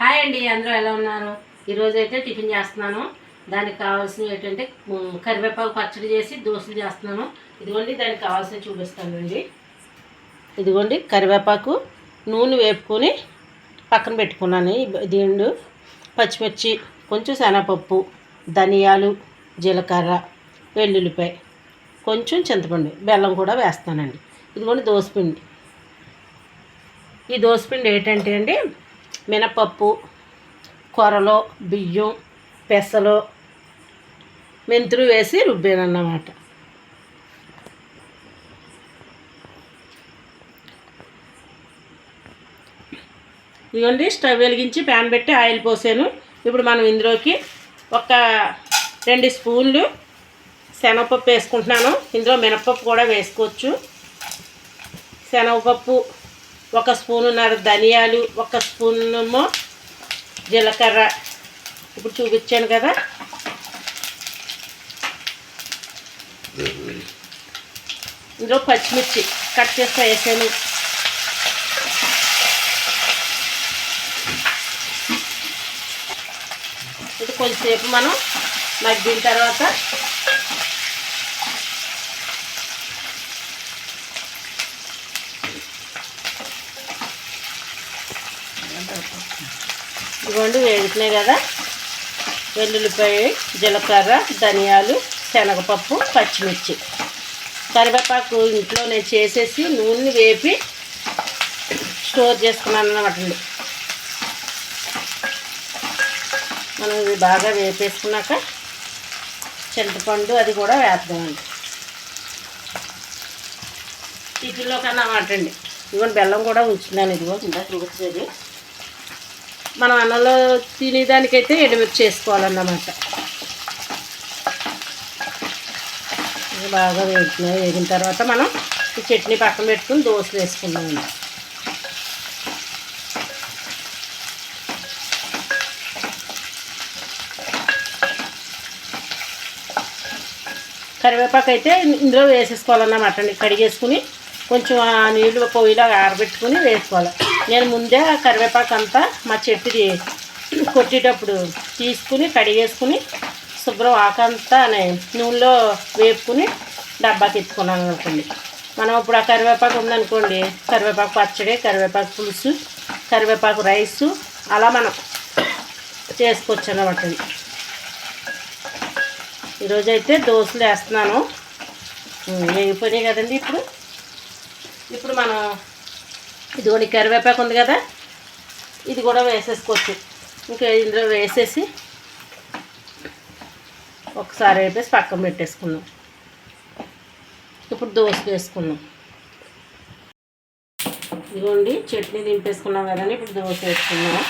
Hi అండి అందరూ ఎలా ఉన్నారు? ఈరోజు అయితే టిఫిన్ చేస్తున్నాను. దానికి కావాల్సినవి ఏంటంటే కరివేపాకు పచ్చడి చేసి దోశలు చేస్తున్నాను. ఇదిగోండి దానికి కావాల్సినవి చూపిస్తానండి ఇదిగోండి కరివేపాకు నూనె వేపుకొని పక్కన పెట్టుకున్నాను. దీండు పచ్చిమిర్చి కొంచెం శనగపప్పు ధనియాలు జీలకర్ర వెల్లుల్లిపాయ కొంచెం చింతపండు బెల్లం కూడా వేస్తానండి. ఇదిగోండి దోసపిండి ఈ దోసపిండి ఏంటంటే అండి మినపప్పు కొరలు బియ్యం పెసలు మెంతులు వేసి రుబ్బానన్నమాట ఇదిగోండి స్టవ్ వెలిగించి ప్యాన్ పెట్టి ఆయిల్ పోసాను. ఇప్పుడు మనం ఇందులోకి ఒక రెండు స్పూన్లు శనగపప్పు వేసుకుంటున్నాను. ఇందులో మినపప్పు కూడా వేసుకోవచ్చు. శనగపప్పు ఒక స్పూనున్నర ధనియాలు ఒక స్పూన్ ఏమో జీలకర్ర. ఇప్పుడు చూపించాను కదా. ఇందులో పచ్చిమిర్చి కట్ చేసి వేసాను. ఇది కొంచెంసేపు మనం మగ్గిన తర్వాత ఇదిగోండి వేగుతున్నాయి కదా. వెల్లుల్లిపాయ జీలకర్ర ధనియాలు శనగపప్పు పచ్చిమిర్చి. కరివేపాకు ఇంట్లో నేను చేసేసి నూనె వేపి స్టోర్ చేసుకున్నాను అన్నమాట అండి. మనం ఇది బాగా వేపేసుకున్నాక చింతపండు అది కూడా వేద్దామండి. వీటిలో కన్నా అన్నమాట అండి. ఇదిగోండి బెల్లం కూడా ఉంచుతున్నాను. ఇదిగో ఇందా చూపించేది మనం అన్నంలో తినేదానికైతే ఎండుమిర్చి చేసుకోవాలన్నమాట. బాగా వేగుతున్నాయి. వేగిన తర్వాత మనం ఈ చట్నీ పక్కన పెట్టుకుని దోశలు వేసుకుందామండి కరివేపాకు అయితే ఇందులో వేసేసుకోవాలన్నమాట కడిగేసుకుని కొంచెం ఆ నీళ్ళు పొయ్యిలో ఆరబెట్టుకుని వేసుకోవాలి. నేను ముందే ఆ కరివేపాకు అంతా మా చెట్టుది కొట్టేటప్పుడు తీసుకుని కడిగేసుకుని శుభ్రం ఆకంతా నూనెలో వేపుకుని డబ్బాకి ఎత్తుకున్నాను అనుకోండి. మనం ఇప్పుడు ఆ కరివేపాకు ఉందనుకోండి కరివేపాకు పచ్చడి కరివేపాకు పులుసు కరివేపాకు రైసు అలా మనం చేసుకోవచ్చు అనమాట ఈరోజు అయితే దోశలు వేస్తున్నాను. వేగిపోయినాయి కదండి ఇప్పుడు. ఇప్పుడు మనం ఇది కూడా కరివేపాకు ఉంది కదా? ఇది కూడా వేసేసుకోవచ్చు. ఇంకా ఇందులో వేసేసి ఒకసారి వేపేసి పక్కన పెట్టేసుకున్నాం ఇప్పుడు దోశ వేసుకున్నాం ఇదిగోండి చట్నీ దింపేసుకున్నాం కదండి ఇప్పుడు దోశ వేసుకున్నాం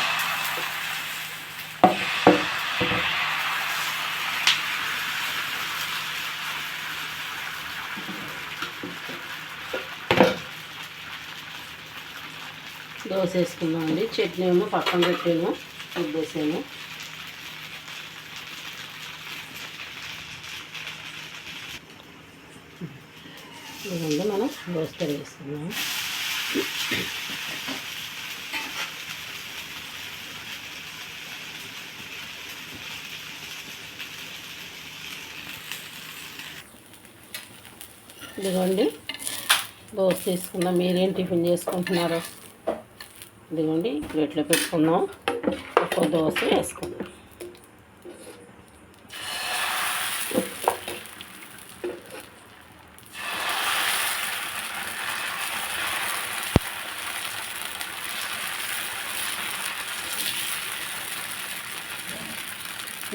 దోశ వేసుకుందామండి చట్నీ ఏమో పక్కన పెట్టాను. రుబ్బేసాను. ఇదంతా మనం దోశ వేసుకుందాం ఇదిగోండి. దోశ తీసుకుందాం. మీరేం టిఫిన్ చేసుకుంటున్నారు? ఇదిగోండి ప్లేట్లో పెట్టుకుందాం. ఒక్కో దోశ వేసుకుందాం.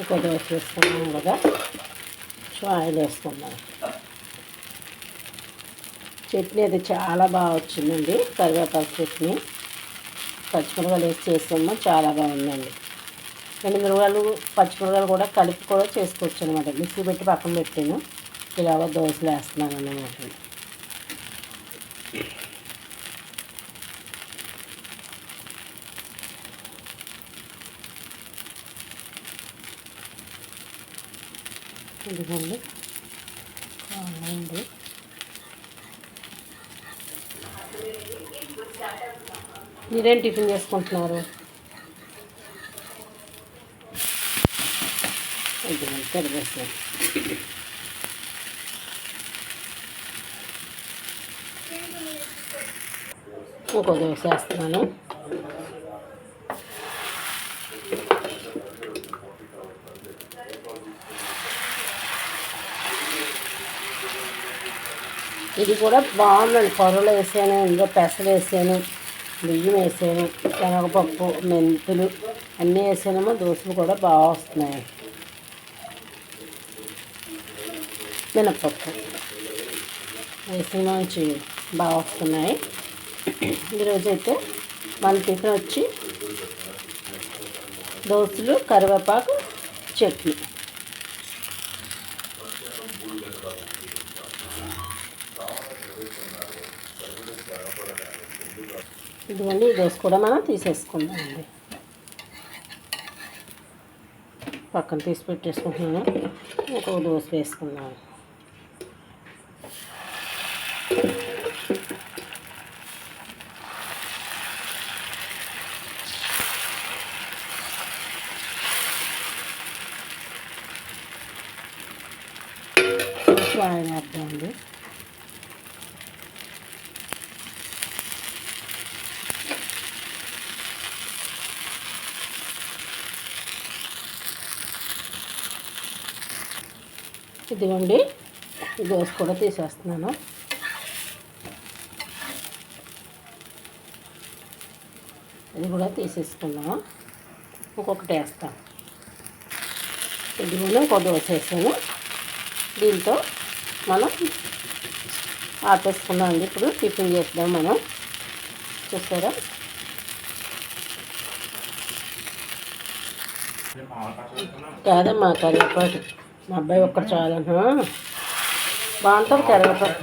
ఇంకో దోశ వేసుకున్నాం కదా సో ఆయిల్ వేసుకుందాం. చట్నీ అది చాలా బాగా వచ్చిందండి కరివేపాకు చట్నీ. పచ్చిమిరపకాయలు వేసి చేస్తాము చాలా బాగుందండి రెండు మిరపకాయలు పచ్చిమిరపకాయలు కూడా కలిపి కూడా చేసుకోవచ్చు అనమాట మిక్సీ పెట్టి పక్కన పెట్టాను. ఇలాగ దోశలు వేస్తున్నాను అన్నమాట. ఇదిగోండి. అవునండి మీరేం టిఫిన్ చేసుకుంటున్నారు? కరివేస్తారు ఇంకో దోశ వేస్తున్నాను. ఇది కూడా బాగుందండి. పొరలు వేసాను ఇంకా పెసలు వేసాను బియ్యం వేసాను శనగపప్పు మెంతులు అన్నీ వేసానేమో దోశలు కూడా బాగా వస్తున్నాయి. మినప్పప్పు వేసినాంచి బాగా వస్తున్నాయి. ఈరోజైతే అయితే మన టిఫిన్ వచ్చి దోశలు కరివేపాకు చట్నీ. ఇవన్నీ దోశ కూడా మనం తీసేసుకుందామండి పక్కన తీసి పెట్టేసుకుంటున్నాను. ఒక దోశ వేసుకున్నాను బాగా వేద్దామండి ఇదిగోండి. దోశ కూడా తీసేస్తున్నాను. ఇది కూడా తీసేసుకున్నాము ఇంకొకటి వేస్తాను ఇదిగోండి ఇంకో దోశ వేసాను. దీంతో మనం ఆపేసుకున్నామండి ఇప్పుడు టిఫిన్ చేద్దాం మనం. చూసారా? కాదమ్మా కరివేపాకు. మా అబ్బాయి ఒక్కడు చాలన్నా బాగుంటుంది కరివేపాకు.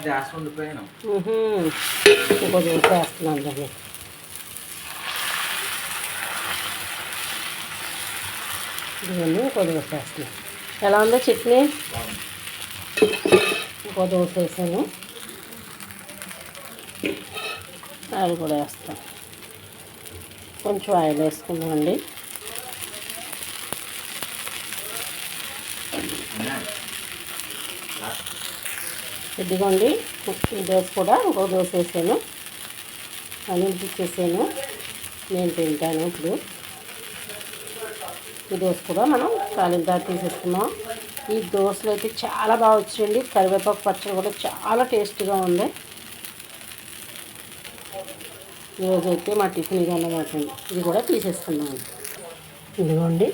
ఇంకో దోశ వేస్తున్నాను దాన్ని. ఇవన్నీ ఇంకో దోశ వేస్తున్నాను. ఎలా ఉందో చట్నీ? ఇంకో దోశ వేసాను. ఆయిల్ కూడా వేస్తాం కొంచెం ఆయిల్ వేసుకుందామండి. ఇదిగోండి ఈ దోశ కూడా ఇంకో దోశ వేసాను. అని ఇచ్చేసాను నేను తింటాను ఇప్పుడు. ఈ దోశ కూడా మనం కాలిందా తీసేసుకున్నాం ఈ దోశలు అయితే చాలా బాగా వచ్చింది కరివేపాకు పచ్చడి కూడా చాలా టేస్టీగా ఉంది. ఈరోజు అయితే మా టిఫిన్ ఇది అన్నమాట ఇది కూడా తీసేసుకున్నాను ఇదిగోండి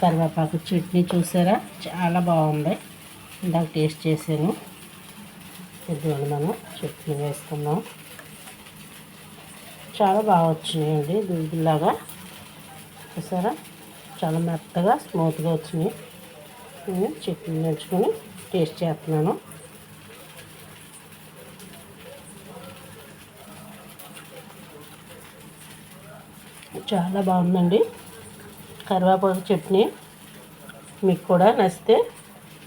కరివేపాకు చట్నీ చూసారా? చాలా బాగుంది. ఇందాక టేస్ట్ చేసాను ఇదిగోండి మనం చట్నీ వేసుకుందాం. చాలా బాగా వచ్చినాయండి. దుద్దులాగా చూసారా? చాలా మెత్తగా స్మూత్గా వచ్చినాయి. నేను చట్నీ నేర్చుకొని టేస్ట్ చేస్తున్నాను. చాలా బాగుందండి. కరివేపాకు చట్నీ. మీకు కూడా నచ్చితే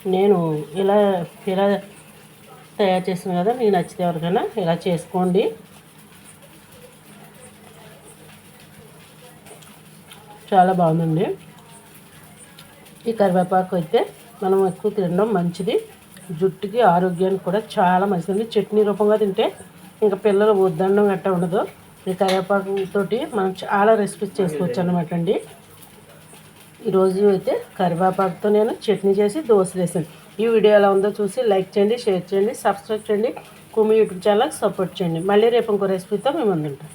నేను ఇలా ఇలా తయారు చేసాను కదా మీకు నచ్చితే ఎవరికైనా ఇలా చేసుకోండి. చాలా బాగుందండి. ఈ కరివేపాకు అయితే మనం ఎక్కువ తినడం మంచిది. జుట్టుకి ఆరోగ్యానికి కూడా చాలా మంచిది. చట్నీ రూపంగా తింటే ఇంకా పిల్లలు వద్దండం గట్టా ఉండదు. ఈ కరివేపాకు తోటి మనం చాలా రెసిపీస్ చేసుకోవచ్చు అనమాట అండి ఈరోజు అయితే కరివేపాకుతో నేను చట్నీ చేసి దోశ వేసాను ఈ వీడియో ఎలా ఉందో చూసి లైక్ చేయండి షేర్ చేయండి సబ్స్క్రైబ్ చేయండి. కుమి యూట్యూబ్ ఛానల్కి సపోర్ట్ చేయండి. మళ్ళీ రేపు ఇంకో రెసిపీతో మేము ముందుంటాం.